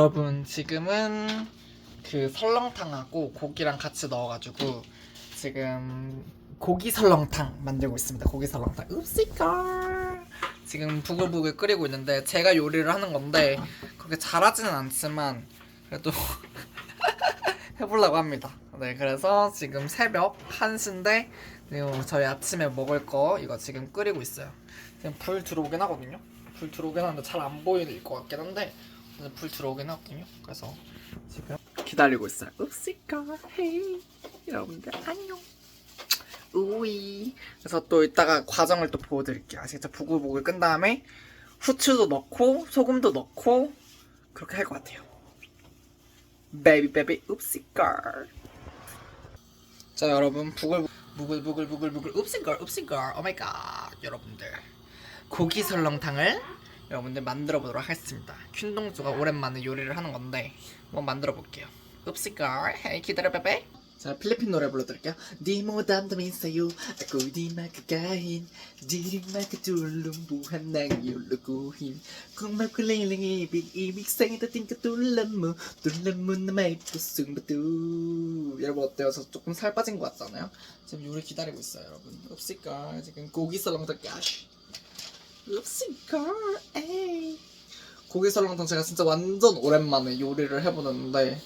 여러분 지금은 그 설렁탕하고 고기랑 같이 넣어가지고 지금 고기 설렁탕 만들고 있습니다. 고기 설렁탕. 읍시걸. 지금 부글부글 끓이고 있는데 제가 요리를 하는 건데 그렇게 잘하지는 않지만 그래도 해보려고 합니다. 네, 그래서 지금 새벽 1시인데 그리고 저희 아침에 먹을 거 이거 지금 끓이고 있어요. 지금 불 들어오긴 하거든요. 불 들어오긴 하는데 잘 안 보일 것 같긴 한데 불 들어오긴 하거든요. 그래서 지금 기다리고 있어요. 읍시까 헤이 여러분들 안녕. 우이. 그래서 또 이따가 과정을 또 보여드릴게요. 아시겠죠? 부글부글 끈 다음에 후추도 넣고 소금도 넣고 그렇게 할 것 같아요. 베이비 베이비 읍시걸. 자 여러분 부글 부글 부글 부글 부글 읍시걸 읍시걸 오마이갓 여러분들 고기 설렁탕을 여러분들 만들어 보도록 하겠습니다. 퀸동주가 오랜만에 요리를 하는 건데 한번 만들어 볼게요. 읍시걸 헤이 기다려 베베. 자 필리핀 노래 불러드릴게요. Ibig Ibig sa'yo dating katulad mo Tulad mo na may pusong bato 여러분 어때요? 저 조금 살 빠진 것 같잖아요? 지금 요리 기다리고 있어요 여러분 읍시걸 지금 고기 설렁탕 까 시 읍시걸 에이 고기 설렁탕 제가 진짜 완전 오랜만에 요리를 해보는데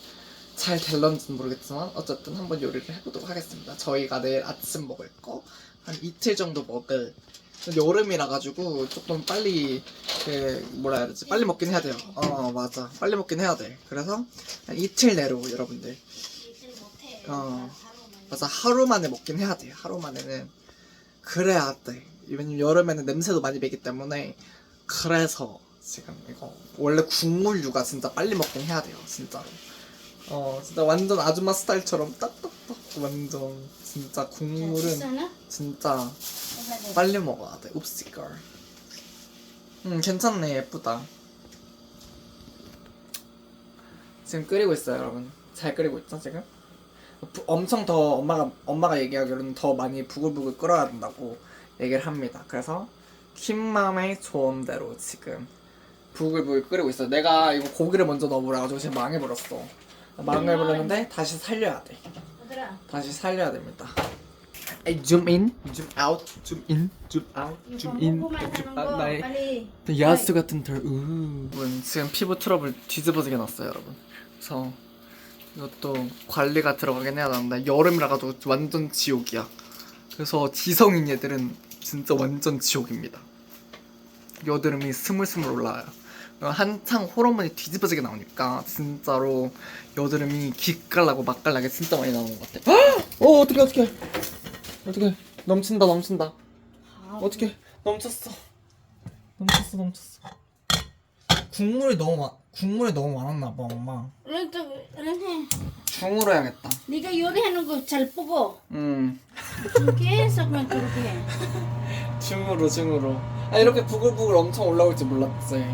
잘 될런지는 모르겠지만 어쨌든 한번 요리를 해보도록 하겠습니다. 저희가 내일 아침 먹을 거 한 이틀 정도 먹을 여름이라 가지고 조금 빨리 그 뭐라 해야 되지 빨리 먹긴 해야 돼요. 어 맞아 빨리 먹긴 해야 돼. 그래서 한 이틀 내로 여러분들 어 맞아 하루 만에 먹긴 해야 돼요. 하루 만에는 그래야 돼. 왜냐면 여름에는 냄새도 많이 배기 때문에 그래서 지금 이거 원래 국물류가 진짜 빨리 먹긴 해야 돼요. 진짜로. 어 진짜 완전 아줌마 스타일처럼 딱딱딱 완전 진짜 국물은? 진짜 빨리 먹어야 돼 읍시걸 음 괜찮네 예쁘다 지금 끓이고 있어요 여러분 잘 끓이고 있죠 지금 부- 엄청 더 엄마가 엄마가 얘기하기로는 더 많이 부글부글 끓어야 된다고 얘기를 합니다 그래서 킴맘의 조언대로 지금 부글부글 끓이고 있어요 내가 이거 고기를 먼저 넣어보라 가지고 지금 망해버렸어 망해버렸는데 다시 살려야 돼. 다시 살려야 됩니다. 에이, zoom in, zoom out, zoom in, zoom out, zoom in, zoom out. 나의. 야스 같은 털. 우. 여러분 지금 피부 트러블 뒤집어지게 났어요, 여러분. 그래서 이것도 관리가 들어가긴 해야 되는데 여름이라 가지고 완전 지옥이야. 그래서 지성인 얘들은 진짜 완전 지옥입니다. 여드름이 스물스물 올라와요. 한창 호르몬이 뒤집어지게 나오니까 진짜로 여드름이 기깔나고 맛깔나게 진짜 많이 나오는 것 같아. 어 어떻게 어떻게 어떻게 넘친다 넘친다. 어떻게 넘쳤어 넘쳤어 넘쳤어. 국물이 너무 많 국물이 너무 많았나 봐 엄마. To, ulan he. 중으로 해야겠다. Ka yuri hanon ko chalpugo. 음 sa man ko ke. 중으로 중으로. 아 이렇게 부글부글 엄청 올라올 줄 몰랐지.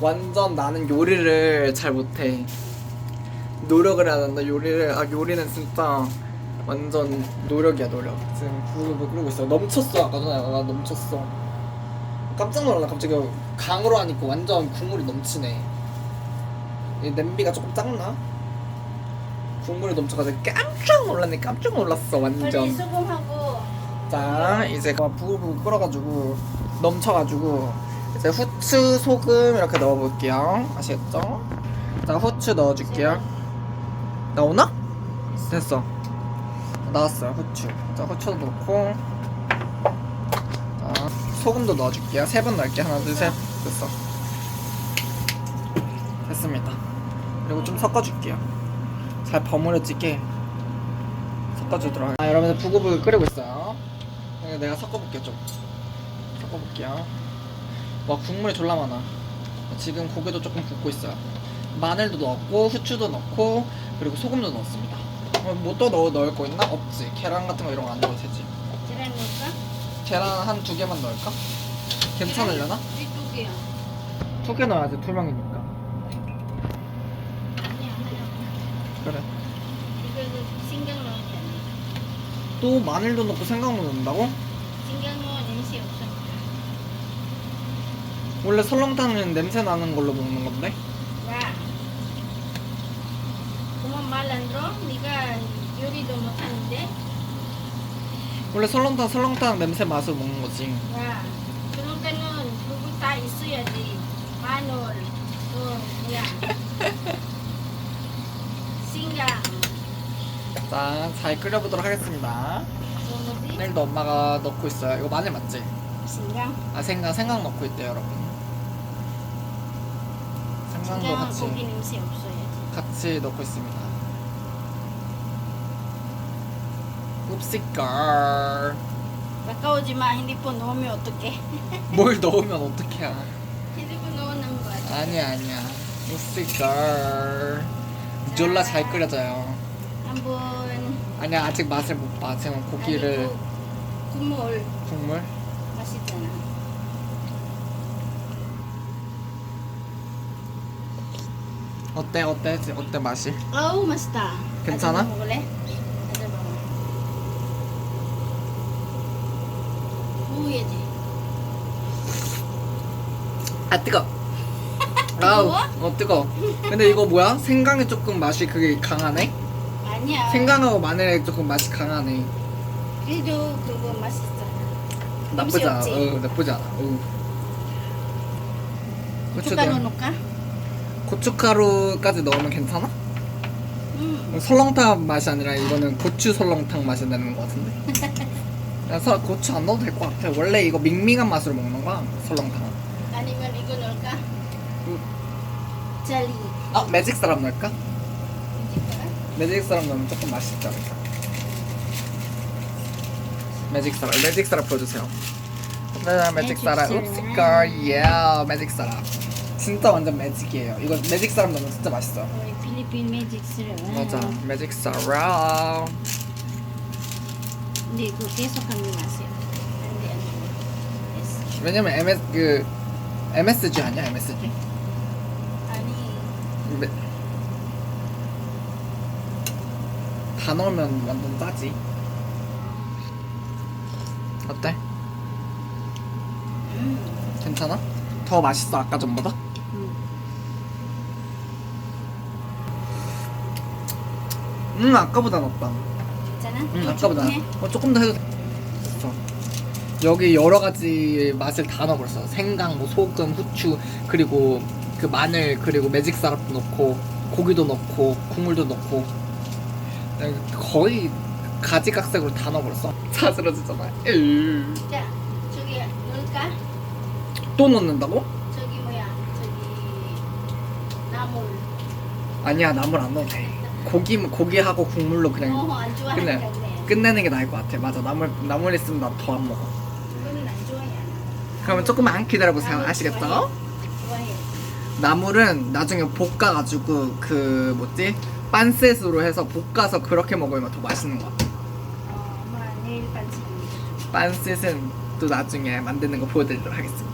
완전 나는 요리를 잘 못해. 노력을 해야 된다 요리를 아 요리는 진짜 완전 노력이야 노력. 지금 부글부글 끓고 있어. 넘쳤어 아까 전에 나 넘쳤어. 깜짝 놀랐나 갑자기 강으로 하니까 완전 국물이 넘치네. 이 냄비가 조금 작나? 국물이 넘쳐가지고 깜짝 놀랐네 깜짝 놀랐어 완전. Hako. 자 이제 그 부글부글 끓어가지고 넘쳐가지고 이제 후추 소금 이렇게 넣어볼게요 아시겠죠? 자 후추 넣어줄게요 나오나? 됐어 나왔어요 후추 자 후추도 넣고 자 소금도 넣어줄게요. 세 번 넣을게요. 하나 둘 셋. 됐어. 됐습니다. 그리고 좀 섞어줄게요. 잘 버무려지게 섞어주도록 아 여러분들 부글부글 끓이고 있어요. 내가 섞어볼게요 좀. 섞어볼게요. 와 국물이 졸라 많아. 지금 고기도 조금 붓고 있어요. 마늘도 넣었고 후추도 넣고 그리고 소금도 넣었습니다. 어, 뭐또 넣어, 넣을 거 있나? 없지. 계란 같은 거 이런 거 안 넣어도 되지. mo ka? 계란 한 두 개만 넣을까? 괜찮으려나? Di tugi. 두개 넣어야지 두 명이니까 그래 Ikaw singgang mo. 또 마늘도 넣고 생강도 넣는다고? Singgang mo din siya. 원래 설렁탕은 냄새 나는 걸로 먹는 건데 Wa. Malandro, 네가 요리도 못하는데. 원래 설렁탕 설렁탕 냄새 맛으로 먹는 거지. 야, 그럴 때는 그거 다 있어야지. 마늘, 또 뭐야. 싱강, 자, 잘 끓여보도록 하겠습니다. 뭐지? 내일도 엄마가 넣고 있어요. 이거 마늘 맞지? 싱강. 아 생강 생강 넣고 있대요, 여러분. 생강도 같이 고기 냄새 없어야지. 같이 넣고 있습니다. 읍시걸. 가까우지 마. 핸드폰 넣으면 어떡해? 뭘 넣으면 어떡해? 핸드폰 넣는 거 같아. 아니야 아니야. 읍시걸. 졸라 잘 끓여져요. 한번 아니야 아직 맛을 못 봐. 지금 고기를 아니, 그 국물 국물. 맛있잖아. 어때 어때 어때 맛이? 아우 맛있다. 괜찮아? 먹을래? 아줌마 먹어. 구워야지. 아 뜨거. 아우? 어 뜨거. 근데 이거 뭐야? 생강이 조금 맛이 그게 강하네. 아니야. 생강하고 마늘에 조금 맛이 강하네. 그래도 그거 맛있잖아. 나쁘지 않아. 없지? 어, 나쁘지 않아. 어. 고춧가루 고추도 넣을까? 고춧가루까지 넣으면 괜찮아? 음. 설렁탕 맛이 아니라 이거는 고추 설렁탕 맛이 나는 것 같은데. 그래서 고추 안 넣어도 될 것 같아. 원래 이거 밍밍한 맛으로 먹는 거야 설렁탕. 아니면 이거 넣을까? 음. 젤리. 아 매직 사람 넣을까? 매직 사람 넣으면 조금 맛있지 않을까? 매직 사람, 매직 사람 보여주세요. 네, 매직 사람, 사람. 예, 매직 사람. 진짜 완전 매직이에요. 이거 매직 사람 넣으면 진짜 맛있어. 우리 필리핀 매직 스를. 맞아, 매직 사람. 근데 이거 계속 하는 맛이야. 안돼 안돼. 됐어. 왜냐면 MS 그 MSG 아니야, MSG? 아니 매... 다 넣으면 완전 짜지. 어때? 음. 괜찮아? 더 맛있어 아까 전보다? 음. 음 아까보다 낫다. 괜찮아? 음더 아까보다 조금 해? 어, 조금 더 해도 됐어. 여기 여러 가지 맛을 다 넣어버렸어. 생강, 뭐 소금, 후추 그리고 그 마늘 그리고 매직 사랍도 넣고 고기도 넣고 국물도 넣고 거의 가지각색으로 다 넣어버렸어. 자스러지잖아. 으. 자 저기 넣을까? 또 넣는다고? 저기 뭐야 저기 나물. 아니야 나물 안 넣어도 돼. 고기 고기하고 국물로 그냥 안 좋아하니까 끝내. 끝내는 게 나을 것 같아. 맞아 나물 나물 있으면 나 더 안 먹어. 그거는 안 좋아해. 그러면 조금만 기다려보세요. 나물 아시겠죠? 좋아해. 나물은 나중에 볶아가지고 그 뭐지 빤셋으로 해서 볶아서 그렇게 먹으면 더 맛있는 것 같아. 어, 엄마 내일 반찬. 빤셋은 또 나중에 만드는 거 보여드리도록 하겠습니다.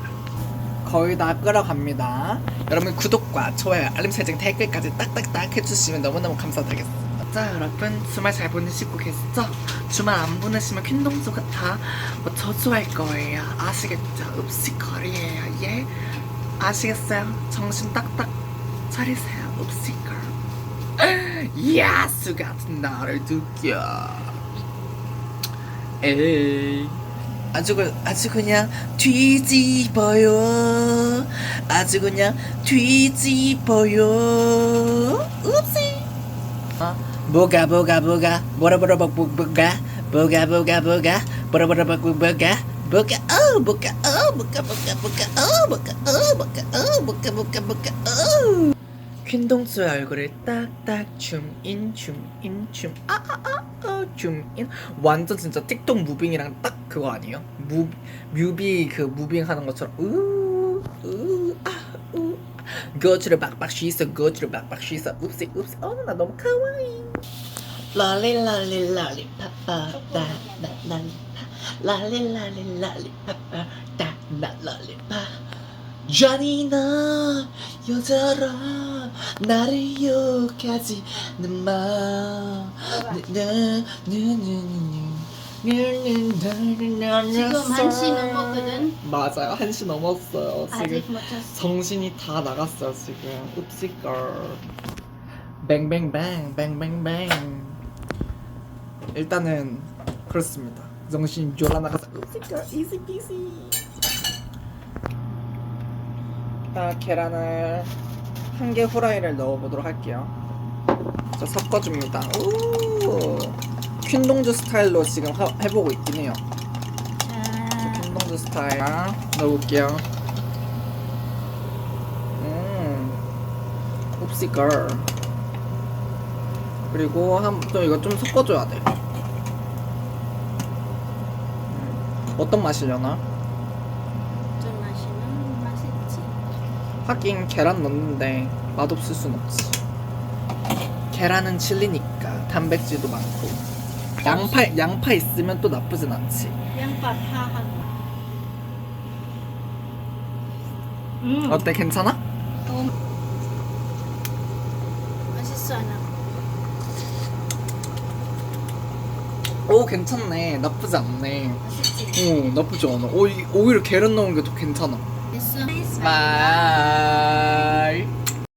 거의 다 끓어갑니다. 여러분 구독과 좋아요, 알림 설정, 댓글까지 딱딱딱 해주시면 너무너무 감사드리겠습니다. 자 여러분 주말 잘 보내시고 계시죠? 주말 안 보내시면 퀸동수가 다뭐 저주할 거예요. 아시겠죠? 읍시거리예요. 예? 아시겠어요? 정신 딱딱 차리세요. 읍시걸. 야수 같은 나를 두겨. 에이. 아주 그 아주 그냥 뒤집어요. 아주 그냥 뒤집어요. 읍시. 아, 뭐가 뭐가 뭐가? 뭐라 뭐라 뭐 뭐- 뭐가? 뭐가 뭐가 뭐가? 뭐라 뭐라 뭐 뭐가? 뭐가 어 뭐가 어 뭐가 뭐가 뭐가? 어 뭐가 어 뭐가 어 뭐가 뭐가 뭐가? 어. 퀸동수의 얼굴을 딱딱 줌인 줌인 줌아아아 줌인? 완전 진짜 틱톡 무빙이랑 딱 그거 아니에요? 무 뮤비 그 무빙 하는 것처럼 우우아 우. 거추를 박박 씻어 거추를 박박 씻어. 읍시 읍시. 어나 너무 카와이. 랄리 랄리 랄리 파파 따나 랄리 랄리 랄리 파파 따나 랄리 파 잔인한 여자라 나를 욕하지는 마 지금 한시 넘었거든. 맞아요 한시 넘었어요 지금 아직 못 잤어. 정신이 다 나갔어요 지금 읍시걸 뱅뱅뱅 뱅뱅뱅 일단은 그렇습니다 정신 졸라 나가서 으시까 이지 피 지자 계란을 한 개 후라이를 넣어보도록 할게요. 자 섞어줍니다. 오! 퀸동주 스타일로 지금 하- 해보고 있긴 해요. 자, 퀸동주 스타일 넣어볼게요. 음 옵시 걸. 그리고 한또 이거 좀 섞어줘야 돼. 음, 어떤 맛이려나? 좀 맛있는 맛있지. 하긴 계란 넣는데 맛없을 순 없지 계란은 칠리니까 단백질도 많고 양파 양파 있으면 또 나쁘진 않지 양파 파한 맛. 음. 어때 괜찮아? 음. 맛있어 나. 오 괜찮네 나쁘지 않네 맛있지. 오 나쁘지 않아 오, 이- 오히려 계란 넣은 게 더 괜찮아 됐어. 바이